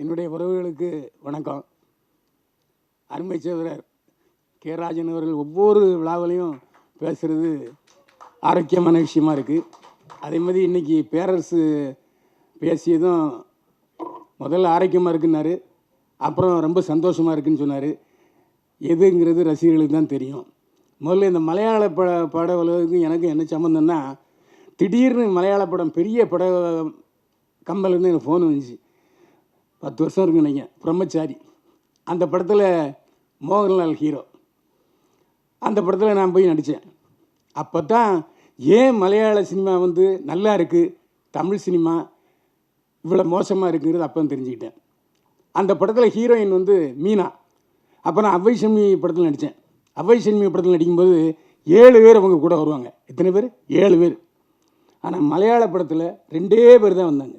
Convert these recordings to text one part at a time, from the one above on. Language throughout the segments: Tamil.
என்னுடைய உறவுகளுக்கு வணக்கம். அருமை சோதரர் கே. ராஜன் அவர்கள் ஒவ்வொரு விழாவிலையும் பேசுகிறது ஆரோக்கியமான விஷயமா இருக்குது அதே மாதிரி இன்றைக்கி பேரரசு பேசியதும் முதல்ல ஆரோக்கியமாக இருக்குன்னாரு அப்புறம் ரொம்ப சந்தோஷமாக இருக்குன்னு சொன்னார். எதுங்கிறது ரசிகர்களுக்கு தான் தெரியும். முதல்ல இந்த மலையாள பட பாட உலகத்துக்கும் எனக்கு என்ன சம்மந்தம்னா திடீர்னு மலையாள படம் பெரிய பட கம்பல்லேருந்து எனக்கு ஃபோன் வந்துச்சு. பத்து வருஷம் இருக்கு நீங்கள் பிரம்மச்சாரி. அந்த படத்தில் மோகன்லால் ஹீரோ அந்த படத்தில் நான் போய் நடித்தேன் அப்போ தான் ஏன் மலையாள சினிமா வந்து நல்லா இருக்குது தமிழ் சினிமா இவ்வளோ மோசமாக இருக்குங்கிறது அப்போ தெரிஞ்சுக்கிட்டேன். அந்த படத்தில் ஹீரோயின் வந்து மீனா. அப்போ நான் அவ்வை சம்மி படத்தில் நடித்தேன் அவ்வை சம்மி படத்தில் நடிக்கும்போது ஏழு பேர் அவங்க கூட வருவாங்க. எத்தனை பேர்? ஏழு பேர். ஆனால் மலையாள படத்தில் ரெண்டே பேர் தான் வந்தாங்க.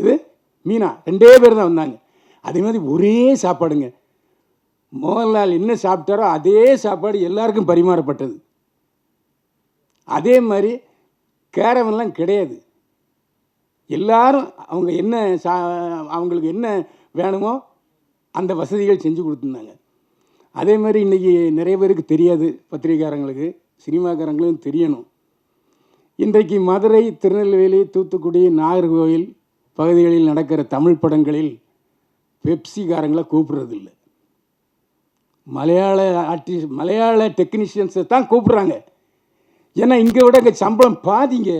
இது மீனா ரெண்டே பேர் தான் வந்தாங்க. அதே மாதிரி ஒரே சாப்பாடுங்க. மோகன்லால் என்ன சாப்பிட்டாரோ அதே சாப்பாடு எல்லாருக்கும் பரிமாறப்பட்டது. அதே மாதிரி கேரவன்லாம் கிடையாது. எல்லாரும் அவங்க என்ன சா அவங்களுக்கு என்ன வேணுமோ அந்த வசதிகள் செஞ்சு கொடுத்துருந்தாங்க. அதே மாதிரி இன்றைக்கி நிறைய பேருக்கு தெரியாது பத்திரிகாரங்களுக்கு சினிமாக்காரங்களும் தெரியணும். இன்றைக்கு மதுரை திருநெல்வேலி தூத்துக்குடி நாகர்கோவில் பகுதிகளில் நடக்கிற தமிழ் படங்களில் பெப்சிக்காரங்களை கூப்பிடுறதில்ல. மலையாள ஆர்டிஸ்ட் மலையாள டெக்னீஷியன்ஸை தான் கூப்பிட்றாங்க. ஏன்னா இங்கே விட இங்கே சம்பளம் பாதிங்க.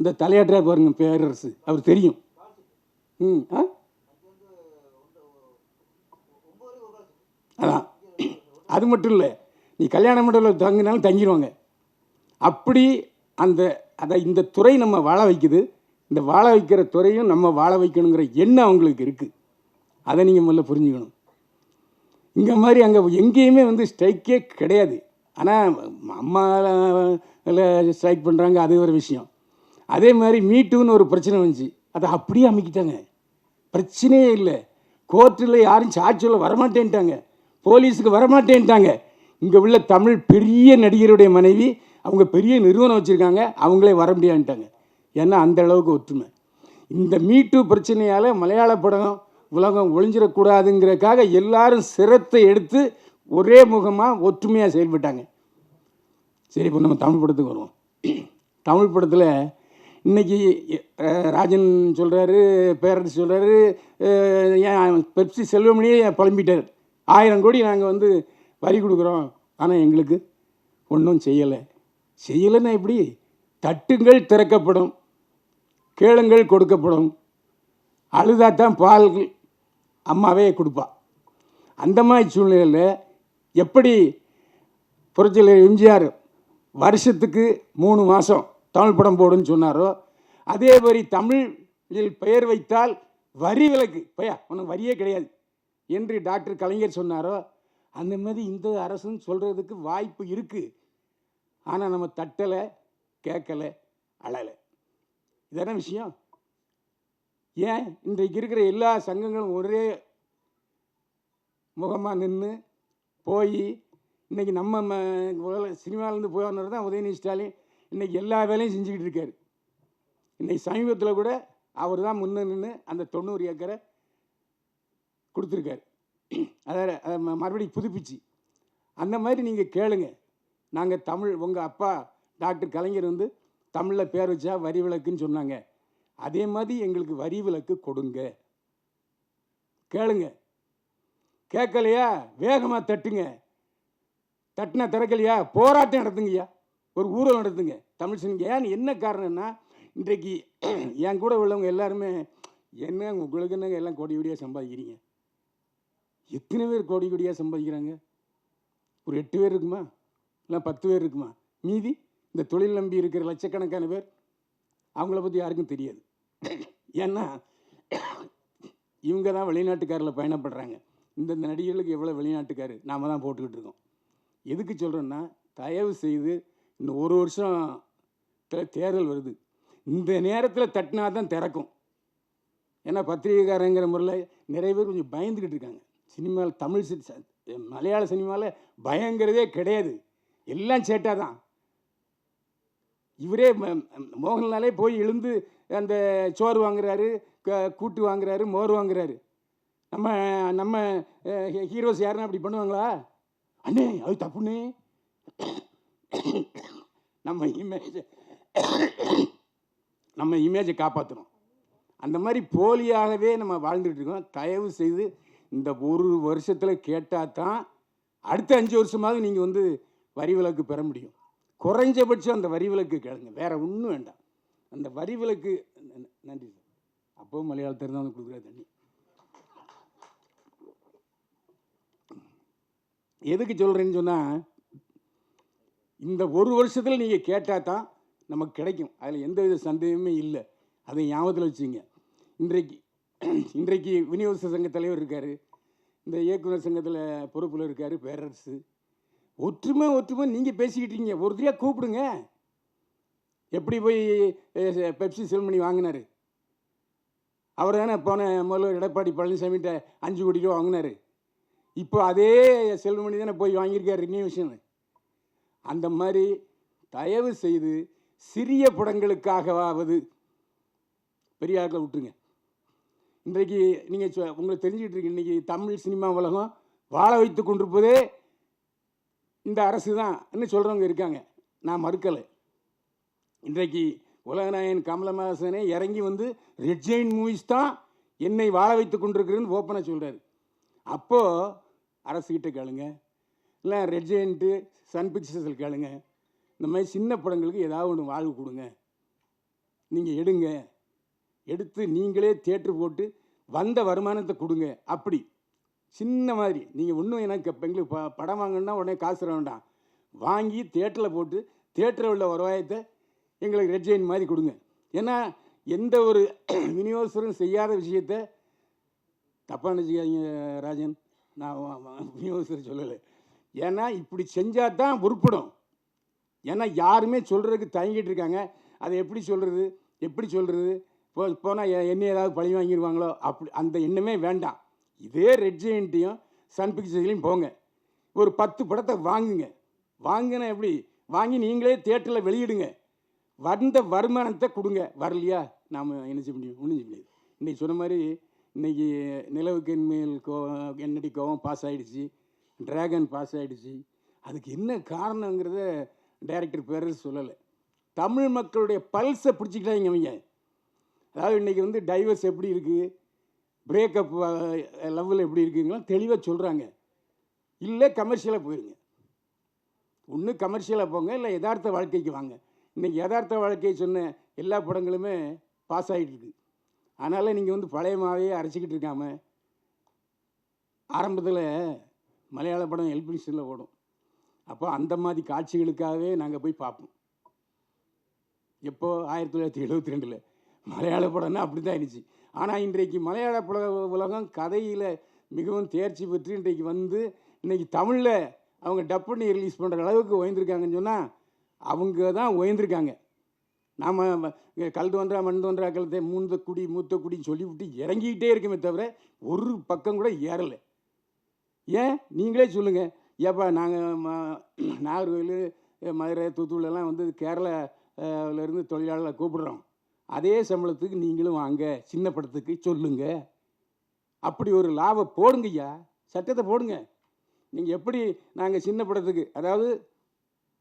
இந்த தலையாட்டுறா பாருங்க பேரரசு. அவர் தெரியும். ம் ஆ? அதான். அது மட்டும் இல்லை நீ கல்யாண மண்டபத்தில் தங்கினாலும் தங்கிடுவாங்க அப்படி அந்த அதை இந்த துறை நம்ம வாழ வைக்குது. இந்த வாழ வைக்கிற துறையும் நம்ம வாழ வைக்கணுங்கிற எண்ணம் அவங்களுக்கு இருக்குது அதை நீங்கள் முதல்ல புரிஞ்சுக்கணும். இங்கே மாதிரி அங்கே எங்கேயுமே வந்து ஸ்ட்ரைக்கே கிடையாது. ஆனால் அம்மாவில் ஸ்ட்ரைக் பண்ணுறாங்க அது ஒரு விஷயம். அதே மாதிரி மீட்டுன்னு ஒரு பிரச்சனை வந்துச்சு. அதை அப்படியே அமைக்கிட்டாங்க. பிரச்சனையே இல்லை. கோர்ட்டில் யாரும் சாட்சியில் வரமாட்டேன்ட்டாங்க. போலீஸுக்கு வரமாட்டேன்ட்டாங்க. இங்கே உள்ள தமிழ் பெரிய நடிகருடைய மனைவி அவங்க பெரிய நிறுவனம் வச்சுருக்காங்க அவங்களே வர முடியான்ட்டாங்க ஏன்னா அந்த அளவுக்கு ஒற்றுமை. இந்த மீட்டு பிரச்சனையால் மலையாள படம் உலகம் ஒளிஞ்சிடக்கூடாதுங்கிறதுக்காக எல்லாரும் சிரத்தை எடுத்து ஒரே முகமாக ஒற்றுமையாக செயல்பட்டாங்க. சரி இப்போ நம்ம தமிழ் படத்துக்கு வருவோம். தமிழ் படத்தில் இன்னைக்கு ராஜன் சொல்கிறாரு பேரரசு சொல்கிறாரு ஏன் பெப்சி செல்வமணியே புலம்பிட்டார். ஆயிரம் கோடி நாங்கள் வந்து வரி கொடுக்குறோம். ஆனால் எங்களுக்கு ஒன்றும் செய்யலை. செய்யலைன்னா எப்படி? தட்டுங்கள் திறக்கப்படும் கேளுங்கள் கொடுக்கப்படும். அழுதாத்தான் பால் அம்மாவே கொடுப்பா. அந்த மாதிரி சூழ்நிலையில் எப்படி புரட்சியாளர் எம்ஜிஆர் வருஷத்துக்கு மூணு மாதம் தமிழ் படம் போடுன்னு சொன்னாரோ அதே மாதிரி தமிழில் பெயர் வைத்தால் வரி விலக்கு. பையா உனக்கு வரியே கிடையாது என்று டாக்டர் கலைஞர் சொன்னாரோ அந்த மாதிரி இந்த அரசுன்னு சொல்கிறதுக்கு வாய்ப்பு இருக்குது ஆனால் நம்ம தட்டலை கேட்கலை அழலை. இதான விஷயம்? ஏன் இன்றைக்கு இருக்கிற எல்லா சங்கங்களும் ஒரே முகமாக நின்று போய் இன்றைக்கி நம்ம சினிமாவிலேருந்து சினிமாலேருந்து போய் வந்தவர் தான் உதயநிதி ஸ்டாலின். இன்றைக்கி எல்லா வேலையும் செஞ்சுக்கிட்டு இருக்கார். இன்றைக்கி சமீபத்தில் கூட அவர் தான் முன்ன நின்று அந்த தொண்ணூறு ஏக்கரை கொடுத்துருக்காரு. அதாவது அதை ம- மறுபடியும் புதுப்பிச்சு. அந்த மாதிரி நீங்கள் கேளுங்கள் நாங்கள் தமிழ் உங்கள் அப்பா டாக்டர் கலைஞர் வந்து தமிழில் பேர் வச்சா வரி விளக்குன்னு சொன்னாங்க. அதே மாதிரி எங்களுக்கு வரி விளக்கு கொடுங்க. கேளுங்க. கேட்கலையா? வேகமாக தட்டுங்க. தட்டினா திறக்கலையா? போராட்டம் நடத்துங்கய்யா. ஒரு ஊழல் நடத்துங்க. தமிழ் சினிமா. ஏன்னு என்ன காரணம்னா இன்றைக்கு என் கூட உள்ளவங்க எல்லாருமே என்ன உங்களுக்கு என்னங்க எல்லாம் கோடி கோடியாக சம்பாதிக்கிறீங்க? எத்தனை பேர் கோடி கோடியாக சம்பாதிக்கிறாங்க? ஒரு எட்டு பேர் இருக்குமா? இல்லை பத்து பேர் இருக்குமா? மீதி இந்த தொழில் நம்பி இருக்கிற லட்சக்கணக்கான பேர் அவங்கள பற்றி யாருக்கும் தெரியாது. ஏன்னா இவங்க தான் வெளிநாட்டுக்காரில் பயணப்படுறாங்க. இந்தந்த நடிகர்களுக்கு எவ்வளோ வெளிநாட்டுக்கார்? நாம் தான் போட்டுக்கிட்டு இருக்கோம். எதுக்கு சொல்கிறேன்னா தயவு செய்து இன்னும் ஒரு வருஷம் தேர்தல் வருது. இந்த நேரத்தில் தட்டினா தான் திறக்கும். ஏன்னா பத்திரிகைக்காரங்கிற முறையில் நிறைய பேர் கொஞ்சம் பயந்துக்கிட்டு இருக்காங்க. சினிமாவில் தமிழ் மலையாள சினிமாவில் பயங்கிறதே கிடையாது. எல்லாம் சேட்டா தான் இவரே ம- மோகன்லாலே போய் எழுந்து அந்த சோறு வாங்குறாரு க- கூட்டு வாங்குறாரு மோர் வாங்குறாரு. நம்ம நம்ம ஹீரோஸ் யாருன்னா அப்படி பண்ணுவாங்களா? அண்ணே அது தப்புண்ணே. நம்ம இமேஜ் நம்ம இமேஜை காப்பாற்றணும் அந்த மாதிரி போலியாகவே நம்ம வாழ்ந்துட்டு இருக்கோம். தயவு செய்து இந்த ஒரு வருஷத்தில் கேட்டால் தான் அடுத்த அஞ்சு வருஷமாவது நீங்கள் வந்து வரி விலக்கு பெற முடியும். குறைஞ்சபட்சம் அந்த வரி விலக்கு கேளுங்க வேறு ஒன்றும் வேண்டாம். அந்த வரி விலக்கு நன்றி சார். அப்போவும் மலையாளத்தில் தான் வந்து கொடுக்குற தண்ணி. எதுக்கு சொல்கிறேன்னு சொன்னால் இந்த ஒரு வருஷத்தில் நீங்கள் கேட்டால் தான் நமக்கு கிடைக்கும். அதில் எந்தவித சந்தேகமே இல்லை. அதை ஞாபகத்தில் வச்சுங்க. இன்றைக்கு இன்றைக்கு விநியோக சங்க தலைவர் இருக்கார். இந்த இயக்குனர் சங்கத்தில் பொறுப்பில் இருக்கார் பேரரசு. ஒற்றுமை ஒற்றுமை நீங்கள் பேசிக்கிட்டீங்க. ஒருத்தரையாக கூப்பிடுங்க. எப்படி போய் பெப்சி செல்மணி வாங்கினாரு? அவர் தானே போன முதல்வர் எடப்பாடி பழனிசாமிகிட்ட அஞ்சு கோடி ரூபா வாங்கினாரு. இப்போ அதே செல்வமணி தானே போய் வாங்கியிருக்கார் ரினியூஷன் அந்த மாதிரி தயவு செய்து சிறிய படங்களுக்காகவாவது பெரிய ஆட்களை விட்டுருங்க. இன்றைக்கு நீங்கள் உங்களுக்கு தெரிஞ்சுக்கிட்டு இருக்கு இன்றைக்கி தமிழ் சினிமா உலகம் வாழ வைத்து கொண்டிருப்பதே இந்த அரசு தான்னு சொல்கிறவங்க இருக்காங்க. நான் மறுக்கலை. இன்றைக்கு உலகநாயகன் கமலஹாசனே இறங்கி வந்து ரெட் ஜெயின் மூவிஸ் தான் என்னை வாழ வைத்து கொண்டிருக்கிறேன்னு ஓப்பனாக சொல்கிறாரு அப்போது அரசுக்கிட்ட கேளுங்க. இல்லை ரெட் ஜெயின்ட்டு சன் பிக்சர்ஸில் கேளுங்க. இந்த மாதிரி சின்ன படங்களுக்கு ஏதாவது ஒன்று வாழ்வு கொடுங்க. நீங்கள் எடுங்க. எடுத்து நீங்களே தேட்ரு போட்டு வந்த வருமானத்தை கொடுங்க. அப்படி. சின்ன மாதிரி. நீங்கள் ஒன்றும் எனக்கு இப்போ எங்களுக்கு ப படம் வாங்கணுன்னா உடனே காசு தர வேண்டாம். வாங்கி தேட்டரில் போட்டு தேட்டரில் உள்ள வருவாயத்தை எங்களுக்கு ரெட் ஜெயின் மாதிரி கொடுங்க. ஏன்னா எந்த ஒரு விநியோகஸ்தரும் செய்யாத விஷயத்தை தப்பாக நினச்சிக்காதீங்க ராஜன். நான் விநியோகஸ்தர் சொல்லலை. ஏன்னா இப்படி செஞ்சால் தான் உருப்படும் ஏன்னா யாருமே சொல்கிறதுக்கு தயங்கிட்டு இருக்காங்க. அதை எப்படி சொல்கிறது எப்படி சொல்கிறது போ போனால் என்ன ஏதாவது பழி வாங்கிடுவாங்களோ அப்படி அந்த எண்ணமே வேண்டாம். இதே ரெட் ஜெயின்ட்டையும் சன் பிக்சர்ஸ்லையும் போங்க. ஒரு பத்து படத்தை வாங்குங்க. வாங்கினா எப்படி? வாங்கி நீங்களே தேட்டரில் வெளியிடுங்க. வந்த வருமானத்தை கொடுங்க. வரலையா? நாம் என்ன செய்ய முடியும்? ஒன்றும் செய்ய முடியாது. இன்றைக்கி சொன்ன மாதிரி இன்னைக்கு நிலவுக்கு மேல் கோ என்னடி கோவம் பாஸ் ஆகிடுச்சு டிராகன் பாஸ் ஆகிடுச்சு அதுக்கு என்ன காரணங்கிறத டைரக்டர் பேர் சொல்லலை. தமிழ் மக்களுடைய பல்ஸை பிடிச்சிக்கிட்டாங்க அவங்க அதாவது இன்றைக்கி வந்து டைவர்ஸ் எப்படி இருக்குது பிரேக்கப் லெவல் எப்படி இருக்குங்களோ தெளிவாக சொல்கிறாங்க இல்லை கமர்ஷியலாக போயிருங்க. ஒன்று கமர்ஷியலாக போங்க இல்லை யதார்த்த வாழ்க்கைக்கு வாங்க. இன்றைக்கி யதார்த்த வாழ்க்கையை சொன்ன எல்லா படங்களுமே பாஸ் ஆகிட்டுருக்கு அதனால் நீங்கள் வந்து பழைய அரைச்சிக்கிட்டு இருக்காம ஆரம்பத்தில் மலையாள படம் எல்பினிஷனில் ஓடும். அப்போ அந்த மாதிரி காட்சிகளுக்காகவே நாங்கள் போய் பார்ப்போம். எப்போ? ஆயிரத்தி தொள்ளாயிரத்தி எழுபத்தி ரெண்டில். மலையாள படம்னா அப்படி தான் இருந்துச்சு ஆனால் இன்றைக்கு மலையாள புல உலகம் கதையில் மிகவும் தேர்ச்சி பெற்று இன்றைக்கு வந்து இன்றைக்கி தமிழில் அவங்க டப் பண்ணி ரிலீஸ் பண்ணுற அளவுக்கு உயர்ந்திருக்காங்கன்னு சொன்னால் அவங்க தான் உயர்ந்திருக்காங்க. நாம் கல் தோன்றா மண் தோன்றா கலத்தை மூந்த குடி மூத்த குடின்னு சொல்லிவிட்டு இறங்கிக்கிட்டே இருக்குமே தவிர ஒரு பக்கம் கூட ஏறலை. ஏன்? நீங்களே சொல்லுங்கள் ஏப்பா நாங்கள் நாகர்கோவில் மதுரை தூத்துக்குடியெல்லாம் வந்து கேரளாவிலேருந்து தொழிலாளர்களை கூப்பிடுறோம். அதே சம்பளத்துக்கு நீங்களும் வாங்க சின்ன படத்துக்கு சொல்லுங்க. அப்படி ஒரு லாபம் போடுங்கய்யா. சட்டத்தை போடுங்க. நீங்கள் எப்படி நாங்கள் சின்ன படத்துக்கு அதாவது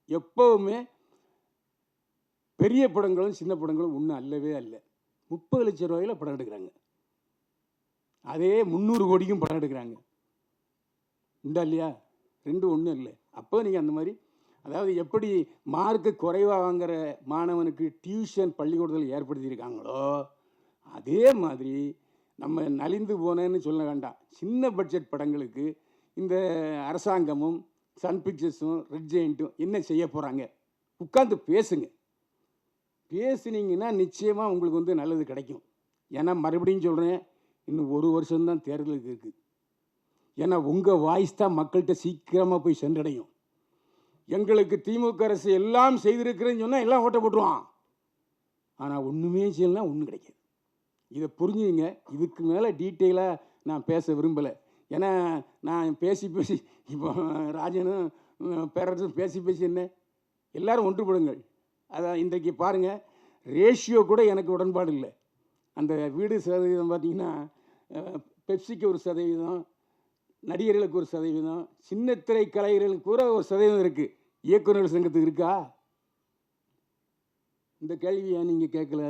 எப்போவுமே பெரிய படங்களும் சின்ன படங்களும் ஒன்றும் அல்லவே அல்ல. முப்பது லட்சம் ரூபாயில் படம் எடுக்கிறாங்க. அதே முந்நூறு கோடிக்கும் படம் எடுக்கிறாங்க. உண்டா இல்லையா? ரெண்டும் ஒன்றும் இல்லை. அப்போ நீங்கள் அந்த மாதிரி அதாவது எப்படி மார்க்கு குறைவாக வாங்குற மாணவனுக்கு டியூஷன் பள்ளிக்கூடத்தில் ஏற்படுத்தியிருக்காங்களோ அதே மாதிரி நம்ம நலிந்து போனேன்னு சொல்ல வேண்டாம். சின்ன பட்ஜெட் படங்களுக்கு இந்த அரசாங்கமும் சன் பிக்சர்ஸும் ரெட் ஜெயிண்ட்டும் என்ன செய்ய போகிறாங்க உட்காந்து பேசுங்க. பேசுனீங்கன்னா நிச்சயமாக உங்களுக்கு வந்து நல்லது கிடைக்கும். ஏன்னா மறுபடியும் சொல்கிறேன் இன்னும் ஒரு வருஷம்தான் தேர்தலுக்கு இருக்குது ஏன்னா உங்கள் வாய்ஸ் தான் மக்கள்கிட்ட சீக்கிரமாக போய் சென்றடையும். எங்களுக்கு திமுக அரசு எல்லாம் செய்திருக்கிறேன்னு சொன்னால் எல்லாம் ஓட்ட போட்டுருவான். ஆனால் ஒன்றுமே செய்யலாம் ஒன்றும் கிடைக்காது. இதை புரிஞ்சுங்க. இதுக்கு மேலே டீட்டெயிலாக நான் பேச விரும்பலை. ஏன்னா நான் பேசி பேசி இப்போ ராஜனும் பேரரசும் பேசி பேசி என்ன? எல்லோரும் ஒன்றுபடுங்கள். அதான் இன்றைக்கு பாருங்கள் ரேஷியோ கூட எனக்கு உடன்பாடு இல்லை. அந்த வீடு சதவீதம் பார்த்தீங்கன்னா பெப்சிக்கு ஒரு சதவீதம் நடிகர்களுக்கு ஒரு சதவீதம் சின்னத்திரை கலைஞர்களுக்கு கூட ஒரு சதவீதம் இருக்குது இயக்குநர்கள் சங்கத்துக்கு இருக்கா? இந்த கேள்வியை நீங்கள் கேட்கல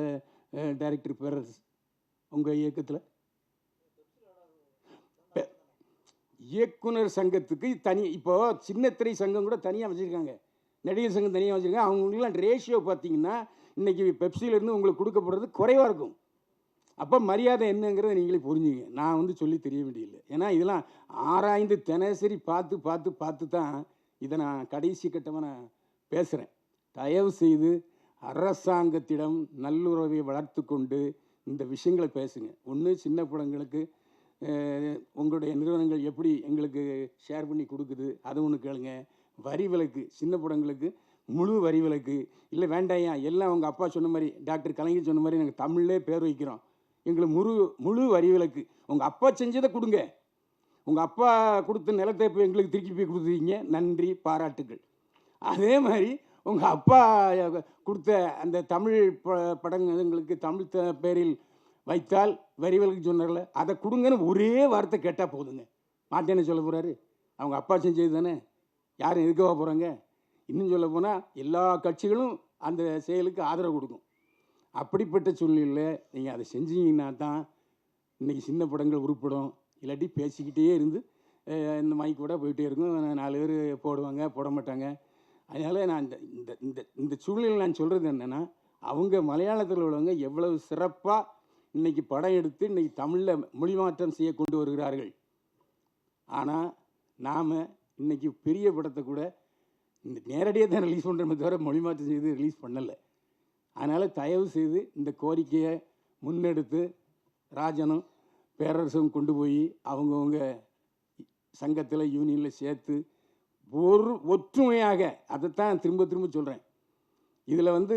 டைரக்டர் பேரரசு உங்கள் இயக்கத்தில்? இயக்குனர் சங்கத்துக்கு தனி இப்போது சின்னத்திரை சங்கம் கூட தனியாக வச்சுருக்காங்க. நடிகர் சங்கம் தனியாக வச்சுருக்காங்க. அவங்களுக்குலாம் ரேஷியோ பார்த்தீங்கன்னா இன்றைக்கி பெப்சிலேருந்து உங்களுக்கு கொடுக்கப்படுறது குறைவாக இருக்கும். அப்போ மரியாதை என்னங்கிறத நீங்களே புரிஞ்சுங்க. நான் வந்து சொல்லி தெரிய வேண்டியதில்லை. ஏன்னா இதெல்லாம் ஆராய்ந்து தினசரி பார்த்து பார்த்து பார்த்து தான் இதை நான் கடைசி கட்டமாக நான் பேசுகிறேன் தயவு செய்து அரசாங்கத்திடம் நல்லுறவை வளர்த்து கொண்டு இந்த விஷயங்களை பேசுங்க. ஒன்று சின்ன படங்களுக்கு உங்களுடைய நிறுவனங்கள் எப்படி எங்களுக்கு ஷேர் பண்ணி கொடுக்குது அது ஒன்று கேளுங்க. வரி விலக்கு சின்ன படங்களுக்கு முழு வரி விலக்கு இல்லை வேண்டாயா எல்லாம் உங்கள் அப்பா சொன்ன மாதிரி டாக்டர் கலைஞர் சொன்ன மாதிரி நாங்கள் தமிழ்லே பேர் வைக்கிறோம். எங்களுக்கு முழு முழு வரி விலக்கு. உங்கள் அப்பா செஞ்சதை கொடுங்க. உங்கள் அப்பா கொடுத்த நிலத்தை இப்போ எங்களுக்கு திருப்பி போய் கொடுத்துருக்கீங்க நன்றி பாராட்டுகள் அதே மாதிரி உங்கள் அப்பா கொடுத்த அந்த தமிழ் ப படங்களுக்கு தமிழ் த பேரில் வைத்தால் வரி விலக்கு சொன்னார்ல அதை கொடுங்கன்னு ஒரே வார்த்தை கேட்டால் போதுங்க. மாட்டேன்னு சொல்ல போகிறாரு அவங்க அப்பா செஞ்சது தானே. யாரும் எதுக்கவா போகிறாங்க இன்னும் சொல்ல போனால் எல்லா கட்சிகளும் அந்த செயலுக்கு ஆதரவு கொடுக்கும். அப்படிப்பட்ட சூழ்நிலையில் நீங்கள் அதை செஞ்சீங்கன்னா தான் இன்றைக்கி சின்ன படங்கள் உருப்படும். இல்லாட்டி பேசிக்கிட்டே இருந்து இந்த மைக் கூட போயிட்டே இருக்கும். நாலு பேர் போடுவாங்க போட மாட்டாங்க. அதனால் நான் இந்த இந்த இந்த இந்த சூழ்நிலையில் நான் சொல்கிறது என்னென்னா அவங்க மலையாளத்தில் உள்ளவங்க எவ்வளவு சிறப்பாக இன்றைக்கி படம் எடுத்து இன்றைக்கி தமிழில் மொழி மாற்றம் செய்ய கொண்டு வருகிறார்கள். ஆனால் நாம் இன்றைக்கி பெரிய படத்தை கூட இந்த நேரடியாக தான் ரிலீஸ் பண்ணுறோமே தவிர மொழி மாற்றம் செய்து ரிலீஸ் பண்ணலை. அதனால் தயவு செய்து இந்த கோரிக்கையை முன்னெடுத்து ராஜனும் பேரரசும் கொண்டு போய் அவங்கவுங்க சங்கத்தில் யூனியனில் சேர்த்து ஒரு ஒற்றுமையாக அதைத்தான் திரும்ப திரும்ப சொல்கிறேன் இதில் வந்து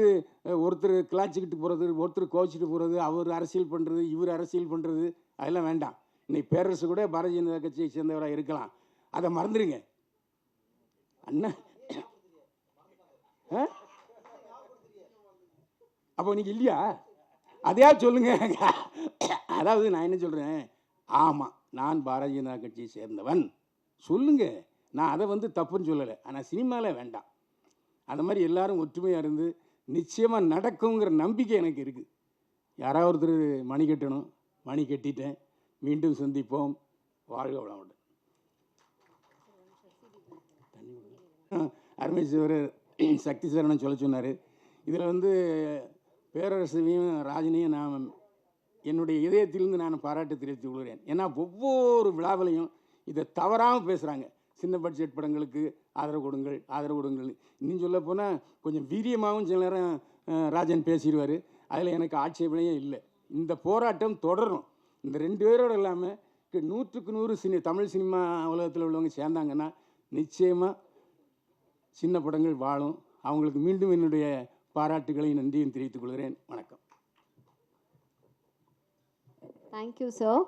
ஒருத்தர் கிளாச்சிக்கிட்டு போகிறது ஒருத்தர் கோச்சிட்டு போகிறது அவர் அரசியல் பண்ணுறது இவர் அரசியல் பண்ணுறது அதெல்லாம் வேண்டாம். இன்னைக்கு பேரரசு கூட பாரதிய ஜனதா கட்சியை சேர்ந்தவராக இருக்கலாம். அதை மறந்துடுங்க அண்ணா ஆ அப்போ நீங்கள் இல்லையா? அதையா சொல்லுங்க. அதாவது நான் என்ன சொல்கிறேன் ஆமாம் நான் பாரதிய ஜனதா கட்சியை சேர்ந்தவன். சொல்லுங்க. நான் அதை வந்து தப்புன்னு சொல்லலை. ஆனால் சினிமாவில் வேண்டாம். அந்த மாதிரி எல்லாரும் ஒற்றுமையாக இருந்து நிச்சயமாக நடக்குங்கிற நம்பிக்கை எனக்கு இருக்குது யாராவது ஒருத்தர் மணி கட்டணும். மணி கட்டிட்டேன். மீண்டும் சந்திப்போம். வாழ்க வளமுடன். அருமை சிவர் சக்தி சரணன் சொல்ல சொன்னார். இதில் வந்து பேரரசையும் ராஜனையும் நான் என்னுடைய இதயத்திலிருந்து நான் பாராட்டு தெரிவித்துக் கொள்கிறேன். ஏன்னா ஒவ்வொரு விழாவிலையும் இதை தவறாமல் பேசுகிறாங்க சின்ன பட்ஜெட் படங்களுக்கு ஆதரவு கொடுங்கள் ஆதரவு கொடுங்கள். இன்னும் சொல்ல போனால் கொஞ்சம் வீரியமாகவும் சில நேரம் ராஜன் பேசிடுவார். அதில் எனக்கு ஆட்சேபனையே இல்லை. இந்த போராட்டம் தொடரும் இந்த ரெண்டு பேரோடு இல்லாமல் நூற்றுக்கு நூறு சினி தமிழ் சினிமா உலகத்தில் உள்ளவங்க சேர்ந்தாங்கன்னா நிச்சயமாக சின்ன படங்கள் வாழும். அவங்களுக்கு மீண்டும் என்னுடைய பாராட்டுகளையும் நன்றியும் தெரிவித்துக் கொள்கிறேன் வணக்கம் தேங்க்யூ சார்.